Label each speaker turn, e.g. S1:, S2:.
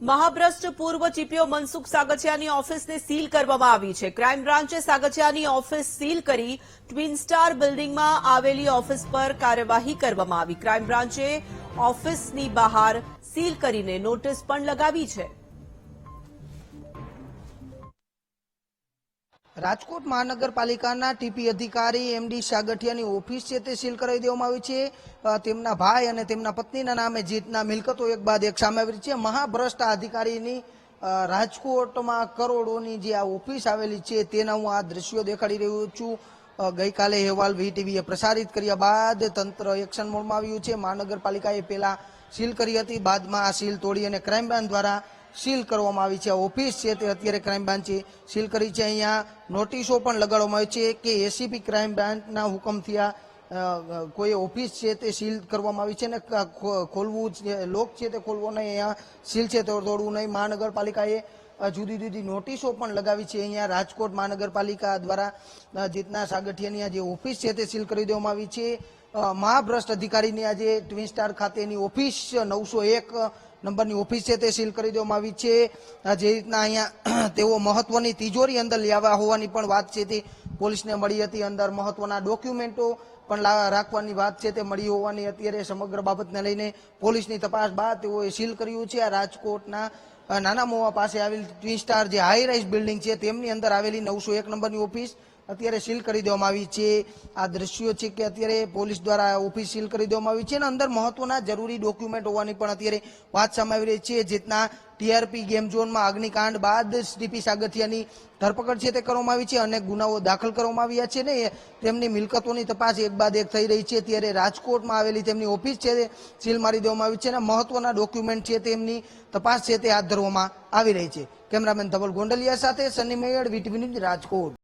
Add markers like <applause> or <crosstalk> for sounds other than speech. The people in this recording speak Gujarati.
S1: મહાભ્રષ્ટ પૂર્વ ચીપીઓ મનસુખ સાગચિયાની ઓફિસને સીલ કરવામાં આવી છે. ક્રાઇમ બ્રાન્ચે સાગચિયાની ઓફિસ સીલ કરી ટ્વિન સ્ટાર બિલ્ડિંગમાં આવેલી ઓફિસ પર કાર્યવાહી કરવામાં આવી. ક્રાઇમ બ્રાન્ચે ઓફિસની બહાર સીલ કરીને નોટિસ પણ લગાવી છે.
S2: રાજકોટ મહાનગરપાલિકાના ટીપી અધિકારી એમડી સાગઠિયાની ઓફિસ છે તે સીલ કરાવી દેવામાં આવી છે. તેમના ભાઈ અને તેમના પત્નીના નામે જીતના મિલકતો એક બાદ એક સામે આવી છે. મહાભ્રષ્ટ અધિકારીની રાજકોટમાં કરોડોની જે આ ઓફિસ આવેલી છે તેના હું આ દ્રશ્યો દેખાડી રહ્યો છું. ગઈકાલે અહેવાલ વીટીવીએ પ્રસારિત કર્યા બાદ તંત્ર એક્શન મોડમાં આવ્યું છે. મહાનગરપાલિકાએ પહેલાં સીલ કરી હતી. બાદમાં આ સીલ તોડી અને ક્રાઇમ બ્રાન્ચ દ્વારા સીલ કરવામાં આવી છે. ઓફિસ છે તે અત્યારે ક્રાઇમ બ્રાન્ચે સીલ કરી છે અહીંયા. નોટિસો પણ લગાડવામાં આવી છે કે એસીપી ક્રાઇમ બ્રાન્ચના હુકમથી આ કોઈ ઓફિસ છે તે સીલ કરવામાં આવી છે ને ખોલવું લોક છે તે ખોલવો નહીં. અહીંયા સીલ છે તે તોડવું નહીં. મહાનગરપાલિકાએ જુદી જુદી નોટિસો પણ લગાવી છે. અહીંયા રાજકોટ મહાનગરપાલિકા દ્વારા જીતના સાગઠિયાની આ જે ઓફિસ છે તે સીલ કરી દેવામાં આવી છે. મહાભ્રષ્ટ અધિકારીની આજે ટ્વિન સ્ટાર ખાતેની ઓફિસ નવસો એક. નંબરની ઓફિસ છે તે સીલ કરી દેવામાં આવી છે. જે રીતના અહીંયા <clears throat> તેઓ મહત્વની તિજોરી અંદર લેવા હોવાની પણ વાત છે તે પોલીસને મળી હતી. અંદર મહત્વના ડોક્યુમેન્ટો પણ રાખવાની વાત છે તે મળી હોવાની અત્યારે સમગ્ર બાબતને લઈને પોલીસની તપાસ બાદ તેઓએ સીલ કર્યું છે. આ રાજકોટના નાના મોવા પાસે આવેલ ટ્વિન સ્ટાર જે હાઈ રાઇઝ બિલ્ડિંગ છે, તેમની અંદર આવેલી નવસો એક નંબરની ઓફિસ અત્યારે સીલ કરી દેવામાં આવી છે. આ દ્રશ્યો છે કે અત્યારે પોલીસ દ્વારા ઓફિસ સીલ કરી દેવામાં આવી છે અને અંદર મહત્વના જરૂરી ડોક્યુમેન્ટ હોવાની પણ અત્યારે વાત સામે આવી રહી છે, જેટના ટીઆરપી ગેમ ઝોનમાં અગ્નિકાંડ બાદ ટીપી સાગઠિયાની ધરપકડ છે તે કરવામાં આવી છે અનેક ગુનાઓ દાખલ કરવામાં આવ્યા છે ને તેમની મિલકતોની તપાસ એક બાદ એક થઈ રહી છે. ત્યારે રાજકોટમાં આવેલી તેમની ઓફિસ છે સીલ મારી દેવામાં આવી છે અને મહત્વના ડોક્યુમેન્ટ છે તેમની તપાસ છે તે હાથ ધરવામાં આવી રહી છે. કેમેરામેન ધવલ ગોંડલિયા સાથે સની મેયડ વીટીવી ન્યૂઝ રાજકોટ.